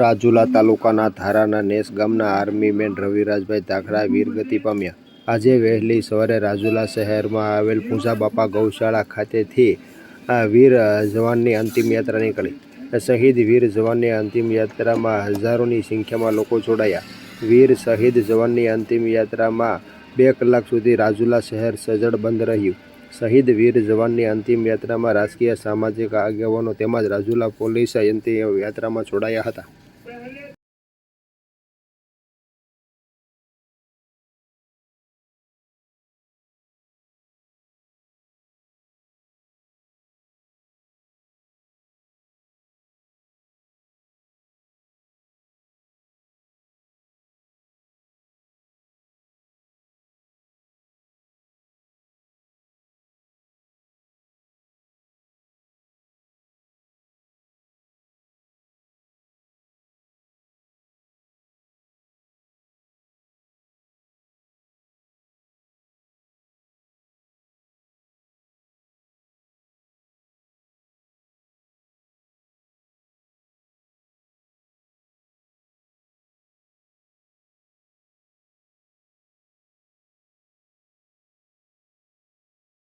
રાજુલા તાલુકાના ધારાના નેસ ગામના આર્મી મેન રવિરાજભાઈ ધાખડા વીરગતિ પામ્યા. આજે વહેલી સવારે રાજુલા શહેરમાં આવેલ પૂંજા બાપા ગૌશાળા ખાતેથી વીર જવાનની અંતિમ યાત્રા નીકળી. શહીદ વીર જવાનની અંતિમ યાત્રામાં હજારોની સંખ્યામાં લોકો જોડાયા. વીર શહીદ જવાનની અંતિમ યાત્રામાં બે કલાક સુધી રાજુલા શહેર સજ્જડ બંધ રહ્યું. શહીદ વીર જવાનની અંતિમ યાત્રામાં રાજકીય, સામાજિક આગેવાનો તેમજ રાજુલા પોલીસ અંતિમ યાત્રામાં જોડાયા હતા.